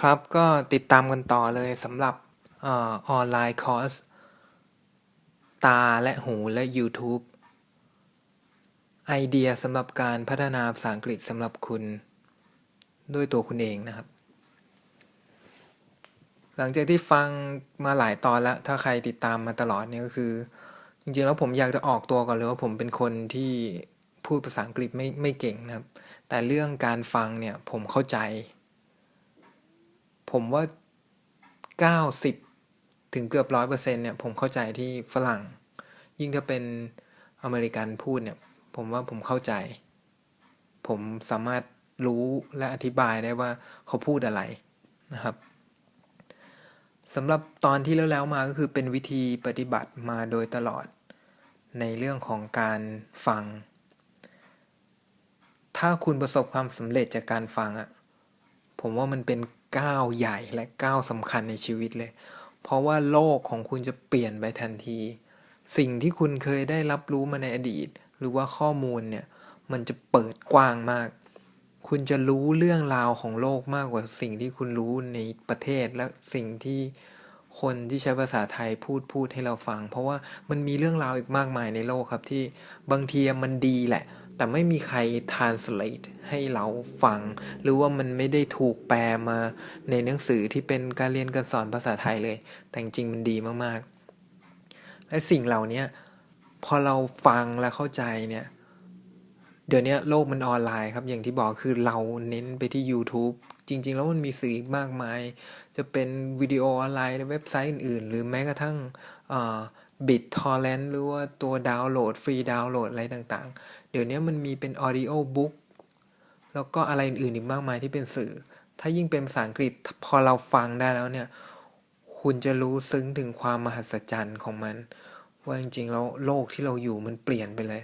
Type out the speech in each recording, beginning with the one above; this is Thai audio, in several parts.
ครับก็ติดตามกันต่อเลยสำหรับออออนไลน์คอร์ส ตาและหูและ YouTube ไอเดียสำหรับการพัฒนาภาษาอังกฤษสำหรับคุณ ด้วยตัวคุณเองนะครับ หลังจากที่ฟังมาหลายตอนแล้ว ถ้าใครติดตามมาตลอดเนี่ยก็คือ จริงๆแล้วผมอยากจะออกตัวก่อนเลยว่าผมเป็นคนที่พูดภาษาอังกฤษไม่ไม่เก่งนะครับ แต่เรื่องการฟังเนี่ยผมเข้าใจ ผมว่า 90 ถึงเกือบร้อยเปอร์เซ็นเนี่ย ผมเข้าใจที่ฝรั่ง ยิ่งถ้าเป็นอเมริกันพูดเนี่ย ผมว่าผมเข้าใจ ผมสามารถรู้และอธิบายได้ว่าเขาพูดอะไรนะครับสำหรับตอนที่แล้วๆมาก็คือเป็นวิธีปฏิบัติมาโดยตลอด ในเรื่องของการฟัง ถ้าคุณประสบความสำเร็จจากการฟังอะผมว่ามันเป็น ก้าวใหญ่และก้าวสำคัญในชีวิตเลย เพราะว่าโลกของคุณจะเปลี่ยนไปทันที สิ่งที่คุณเคยได้รับรู้มาในอดีต หรือว่าข้อมูลเนี่ยมันจะเปิดกว้างมาก คุณจะรู้เรื่องราวของโลกมากกว่าสิ่งที่คุณรู้ในประเทศและสิ่งที่คนที่ใช้ภาษาไทยพูดพูดให้เราฟัง เพราะว่ามันมีเรื่องราวอีกมากมายในโลกครับที่บางทีมันดีแหละ แต่ไม่มีใคร translate ให้เราฟัง หรือว่ามันไม่ได้ถูกแปลมาในหนังสือที่เป็นการเรียนการสอนภาษาไทยเลย แต่จริงมันดีมากๆ และสิ่งเหล่านี้พอเราฟังและเข้าใจเนี่ย เดี๋ยวนี้โลกมันออนไลน์ครับ อย่างที่บอกคือเราเน้นไปที่ YouTube จริง ๆ แล้วมันมีสื่ออีกมากมาย จะเป็นวิดีโอออนไลน์ในเว็บไซต์อื่นๆ หรือแม้กระทั่ง บิตทอร์เรนต์หรือว่าตัวดาวน์โหลด ฟรีดาวน์โหลดอะไรต่างๆ เดี๋ยวนี้มันมีเป็นออดิโอบุ๊กแล้วก็อะไรอื่นๆอีกมากมายที่เป็นสื่อ ถ้ายิ่งเป็นภาษาอังกฤษพอเราฟังได้แล้วเนี่ย คุณจะรู้ซึ้งถึงความมหัศจรรย์ของมัน ว่าจริงๆแล้วโลกที่เราอยู่มันเปลี่ยนไปเลย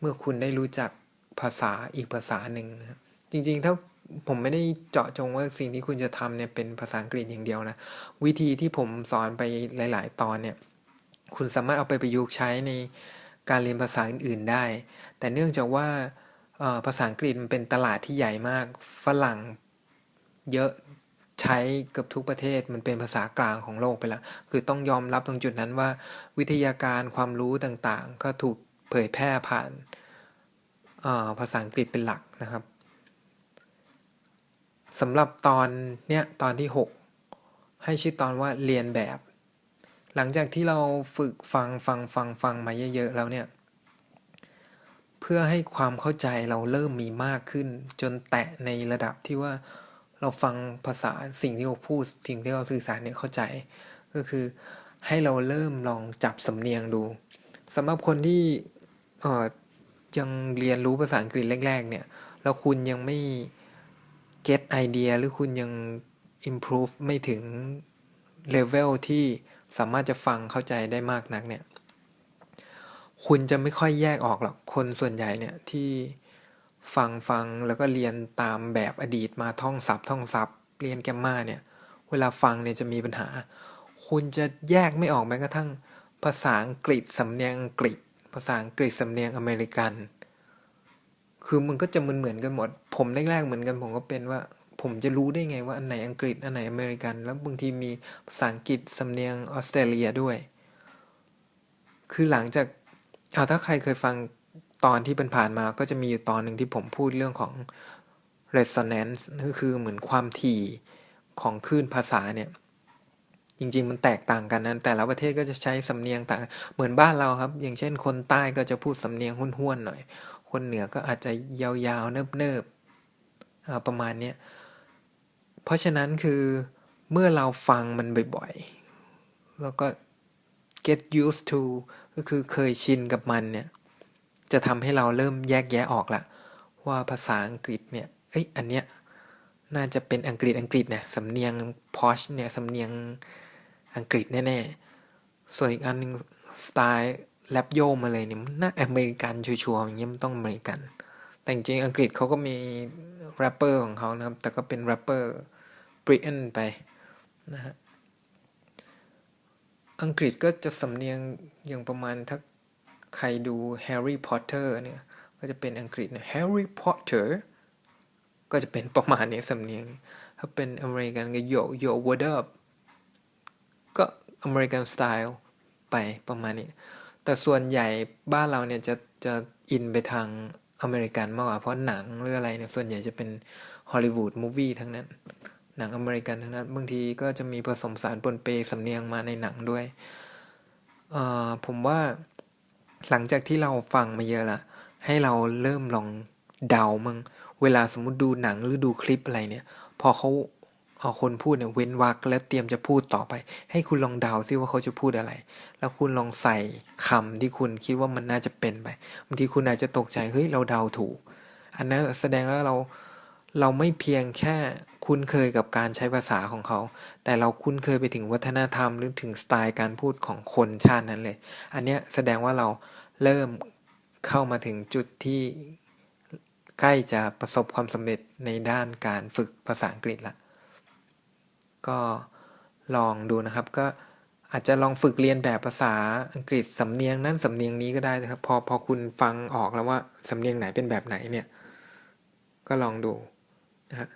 เมื่อคุณได้รู้จักภาษาอีกภาษาหนึ่งจริงๆถ้าผมไม่ได้เจาะจงว่าสิ่งที่คุณจะทำเนี่ยเป็นภาษาอังกฤษอย่างเดียวนะ วิธีที่ผมสอนไปหลาย ๆ ตอนเนี่ย คุณสามารถเอาไปประยุกต์ใช้ในการเรียนภาษาอื่น ๆได้ แต่เนื่องจากว่าภาษาอังกฤษมันเป็นตลาดที่ใหญ่มาก ฝรั่งเยอะใช้เกือบทุกประเทศมันเป็นภาษากลางของโลกไปแล้วคือต้องยอมรับตรงจุดนั้นว่า วิทยาการความรู้ต่างๆ ก็ถูกเผยแพร่ผ่านภาษาอังกฤษเป็นหลักนะครับสำหรับตอนเนี้ยตอนที่ 6 ให้ชื่อตอนว่าเรียนแบบ หลังจากที่เราฝึกฟังฟังฟังฟังมาเยอะๆแล้วเนี่ย เพื่อให้ความเข้าใจเราเริ่มมีมากขึ้น จนแตะในระดับที่ว่าเราฟังภาษาสิ่งที่เขาพูด สิ่งที่เขาสื่อสารเนี่ยเข้าใจ ก็คือให้เราเริ่มลองจับสำเนียงดูสำหรับคนที่เออยังเรียนรู้ภาษาอังกฤษแรก ๆ เนี่ย แล้วคุณยังไม่ get ไอเดียหรือคุณยัง improve ไม่ถึงเลเวลที่ สามารถจะฟังเข้าใจได้มากนักเนี่ย คุณจะไม่ค่อยแยกออกหรอกคนส่วนใหญ่เนี่ยที่ฟังฟังแล้วก็เรียนตามแบบอดีตมาท่องศัพท์ท่องศัพท์เรียนแกมมาเนี่ย เวลาฟังเนี่ยจะมีปัญหา คุณจะแยกไม่ออกแม้กระทั่ง ภาษาอังกฤษสำเนียงอังกฤษ ภาษาอังกฤษสำเนียงอเมริกัน คือมันก็จะเหมือนเหมือนกันหมด ผมแรกๆเหมือนกันผมก็เป็นว่า ผมจะรู้ได้ไงว่าอันไหนอังกฤษอันไหนอเมริกัน แล้วบางทีมีภาษาอังกฤษสำเนียงออสเตรเลียด้วย คือหลังจากเอาถ้าใครเคยฟังตอนที่เป็นผ่านมาก็จะมีอยู่ตอนหนึ่งที่ผมพูดเรื่องของ resonance ก็คือเหมือนความถี่ของคลื่นภาษาเนี่ย จริง ๆ มันแตกต่างกันนะแต่ละประเทศก็จะใช้สำเนียงต่าง เหมือนบ้านเราครับ อย่างเช่น คนใต้ก็จะพูดสำเนียงห้วนๆหน่อย คนเหนือก็อาจจะยาวๆเนิบๆประมาณนี้ เพราะฉะนั้นคือเมื่อเราฟังมันบ่อยๆ แล้วก็ get used to ก็คือเคยชินกับมันเนี่ย จะทำให้เราเริ่มแยกแยะออกละว่าภาษาอังกฤษเนี่ย เอ้ย อันเนี้ย น่าจะเป็นอังกฤษอังกฤษเนี่ยสำเนียง posh เนี่ย สำเนียงอังกฤษแน่ๆ ส่วนอีกอันนึงสไตล์แรปโยมาเลยเนี่ยน่าอเมริกันชัวร์ๆอย่างเงี้ยมันต้องอเมริกัน แต่จริงอังกฤษเขาก็มี แรปเปอร์ของเขานะครับ แต่ก็เป็นแรปเปอร์บริเอนไปนะฮะอังกฤษก็จะสำเนียงอย่างประมาณถ้าใครดูแฮร์รี่พอตเตอร์เนี่ย ก็จะเป็นอังกฤษนี่ยแฮร์รี่พอตเตอร์ก็จะเป็นประมาณนี้สำเนียง ถ้าเป็นอเมริกันก็ yo yo what up ก็อเมริกันสไตล์ไปประมาณนี้ แต่ส่วนใหญ่บ้านเราเนี่ยจะจะอินไปทาง อเมริกันมากกว่าเพราะหนังหรืออะไรเนี่ยส่วนใหญ่จะเป็นฮอลลีวูดมูฟวี่ทั้งนั้น หนังอเมริกันทั้งนั้นบางทีก็จะมีผสมสารปนเปสำเนียงมาในหนังด้วยผมว่าหลังจากที่เราฟังมาเยอะละ ให้เราเริ่มลองเดามั่งเวลาสมมติดูหนังหรือดูคลิปอะไรเนี่ย พอเขา เอาคนพูดเนี่ยเว้นวรรคแล้วเตรียมจะพูดต่อไป ให้คุณลองเดาซิว่าเขาจะพูดอะไร แล้วคุณลองใส่คำที่คุณคิดว่ามันน่าจะเป็นไปบางทีคุณอาจจะตกใจเฮ้ยเราเดาถูก อันนั้นแสดงว่าเราเราไม่เพียงแค่คุ้นเคยกับการใช้ภาษาของเขา แต่เราคุ้นเคยไปถึงวัฒนธรรมหรือถึงสไตล์การพูดของคนชาตินั้นเลย อันเนี้ยแสดงว่าเราเริ่มเข้ามาถึงจุดที่ใกล้จะประสบความสำเร็จในด้านการฝึกภาษาอังกฤษละ ก็ลองดูนะครับ ก็อาจจะลองฝึกเรียนแบบภาษาอังกฤษสำเนียงนั้นสำเนียงนี้ก็ได้นะครับ พอพอคุณฟังออกแล้วว่าสำเนียงไหนเป็นแบบไหนเนี่ย ก็ลองดูนะฮะ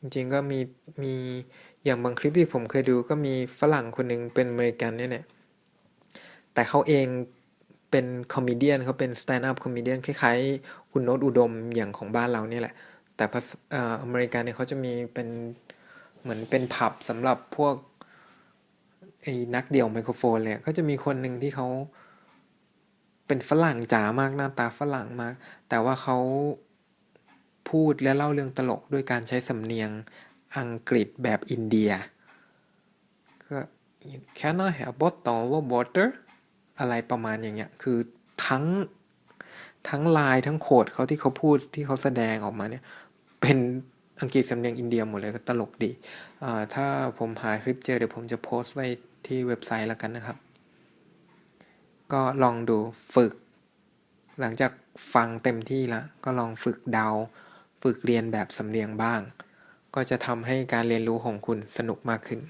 จริงๆก็มีมีอย่างบางคลิปที่ผมเคยดูก็มีฝรั่งคนหนึ่งเป็นอเมริกันเนี่ยแหละแต่เขาเองเป็นคอมเมเดียนเขาเป็นสแตนด์อัพคอมเมเดียนคล้ายๆคุณโน้ตอุดมอย่างของบ้านเราเนี่ยแหละ แต่อเมริกันเนี่ยเขาจะมีเป็น เหมือนเป็นผับสำหรับพวกไอ้นักเดี่ยวไมโครโฟนเลยก็จะมีคนหนึ่งที่เขาเป็นฝรั่งจ๋ามากหน้าตาฝรั่งมาก แต่ว่าเขาพูดและเล่าเรื่องตลกด้วยการใช้สำเนียงอังกฤษแบบอินเดียก็ Can I have bottle of water อะไรประมาณอย่างเงี้ย คือทั้งทั้งลายทั้งโคดเขาที่เขาพูดที่เขาแสดงออกมาเนี่ย เป็น อังกฤษสำเนียงอินเดียหมดเลยก็ตลกดี ถ้าผมหาคลิปเจอเดี๋ยวผมจะโพสต์ไว้ที่เว็บไซต์แล้วกันนะครับ ก็ลองดูฝึก หลังจากฟังเต็มที่แล้ว ก็ลองฝึกเดา ฝึกเรียนแบบสำเนียงบ้าง ก็จะทำให้การเรียนรู้ของคุณสนุกมากขึ้น